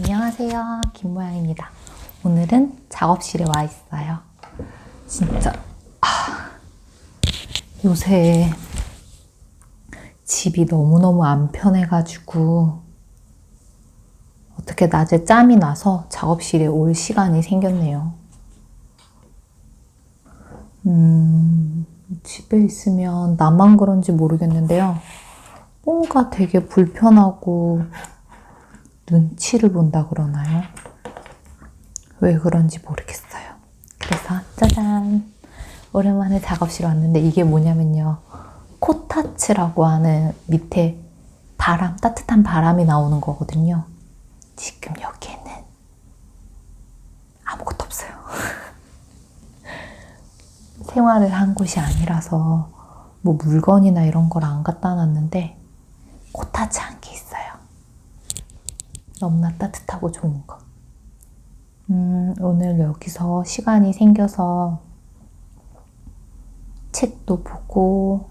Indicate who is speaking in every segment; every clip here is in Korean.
Speaker 1: 안녕하세요. 김모양입니다. 오늘은 작업실에 와 있어요. 진짜, 아, 요새 집이 너무너무 안 편해가지고, 어떻게 낮에 짬이 나서 작업실에 올 시간이 생겼네요. 음, 집에 있으면 나만 그런지 모르겠는데요. 뭔가 되게 불편하고 눈치를 본다 그러나요? 왜 그런지 모르겠어요. 그래서 짜잔! 오랜만에 작업실 왔는데 이게 뭐냐면요. 코타츠라고 하는 밑에 바람, 따뜻한 바람이 나오는 거거든요. 지금 여기에는 아무것도 없어요. 생활을 한 곳이 아니라서 뭐 물건이나 이런 걸 안 갖다 놨는데 코타츠. 너무나 따뜻하고 좋은 거. 음, 오늘 여기서 시간이 생겨서 책도 보고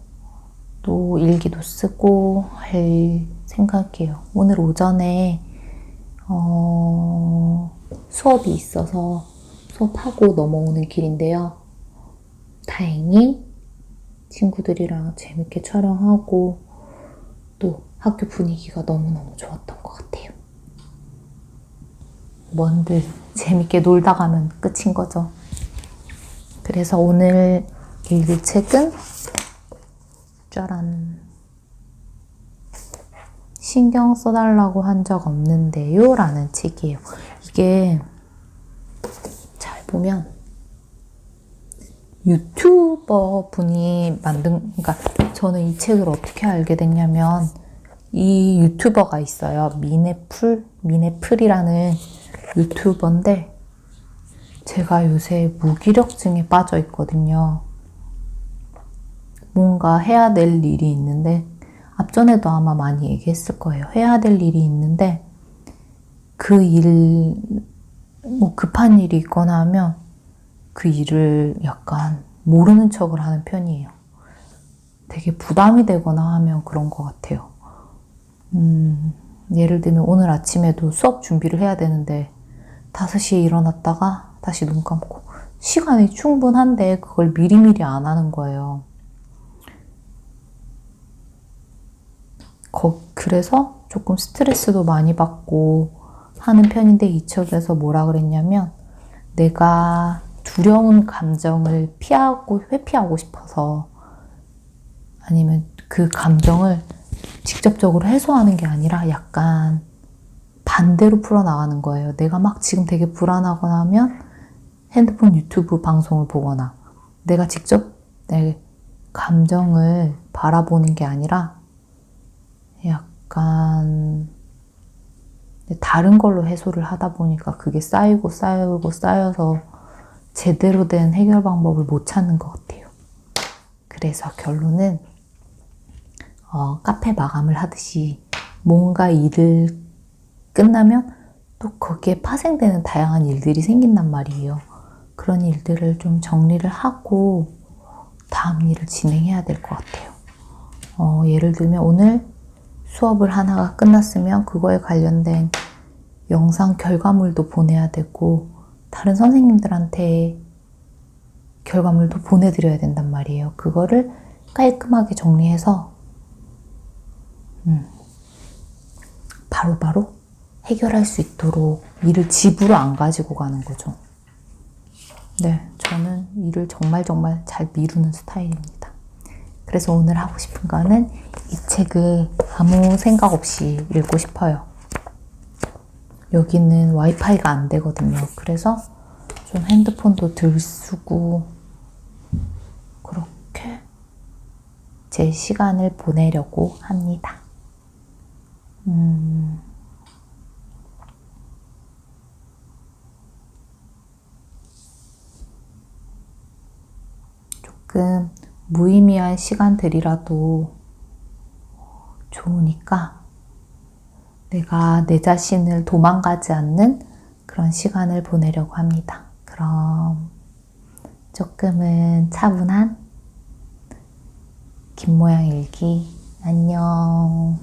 Speaker 1: 또 일기도 쓰고 할 생각이에요. 오늘 오전에 어, 수업이 있어서 수업하고 넘어오는 길인데요. 다행히 친구들이랑 재밌게 촬영하고 또 학교 분위기가 너무너무 좋았던 것 같아요. 뭔들 재밌게 놀다 가면 끝인 거죠. 그래서 오늘 읽을 책은 짜란 신경 써달라고 한 적 없는데요 라는 책이에요. 이게 잘 보면 유튜버 분이 만든, 그러니까 저는 이 책을 어떻게 알게 됐냐면 이 유튜버가 있어요. 미네풀, 미네풀이라는 유튜버인데 제가 요새 무기력증에 빠져 있거든요. 뭔가 해야 될 일이 있는데 앞전에도 아마 많이 얘기했을 거예요. 해야 될 일이 있는데 그 일, 뭐 급한 일이 있거나 하면 그 일을 약간 모르는 척을 하는 편이에요. 되게 부담이 되거나 하면 그런 것 같아요. 음, 예를 들면 오늘 아침에도 수업 준비를 해야 되는데 5시에 일어났다가 다시 눈 감고 시간이 충분한데 그걸 미리미리 안 하는 거예요. 거, 그래서 조금 스트레스도 많이 받고 하는 편인데 이 책에서 뭐라 그랬냐면 내가 두려운 감정을 피하고 회피하고 싶어서 아니면 그 감정을 직접적으로 해소하는 게 아니라 약간 반대로 풀어나가는 거예요. 내가 막 지금 되게 불안하거나 하면 핸드폰 유튜브 방송을 보거나 내가 직접 내 감정을 바라보는 게 아니라 약간 다른 걸로 해소를 하다 보니까 그게 쌓이고 쌓이고 쌓여서 제대로 된 해결 방법을 못 찾는 것 같아요. 그래서 결론은 어, 카페 마감을 하듯이 뭔가 일을 끝나면 또 거기에 파생되는 다양한 일들이 생긴단 말이에요. 그런 일들을 좀 정리를 하고 다음 일을 진행해야 될 것 같아요. 어, 예를 들면 오늘 수업을 하나가 끝났으면 그거에 관련된 영상 결과물도 보내야 되고 다른 선생님들한테 결과물도 보내드려야 된단 말이에요. 그거를 깔끔하게 정리해서 음, 바로바로 해결할 수 있도록 일을 집으로 안 가지고 가는 거죠. 네, 저는 일을 정말 정말 잘 미루는 스타일입니다. 그래서 오늘 하고 싶은 거는 이 책을 아무 생각 없이 읽고 싶어요. 여기는 와이파이가 안 되거든요. 그래서 좀 핸드폰도 덜 쓰고 그렇게 제 시간을 보내려고 합니다. 음. 조금 무의미한 시간들이라도 좋으니까 내가 내 자신을 도망가지 않는 그런 시간을 보내려고 합니다. 그럼 조금은 차분한 김모양 일기 안녕.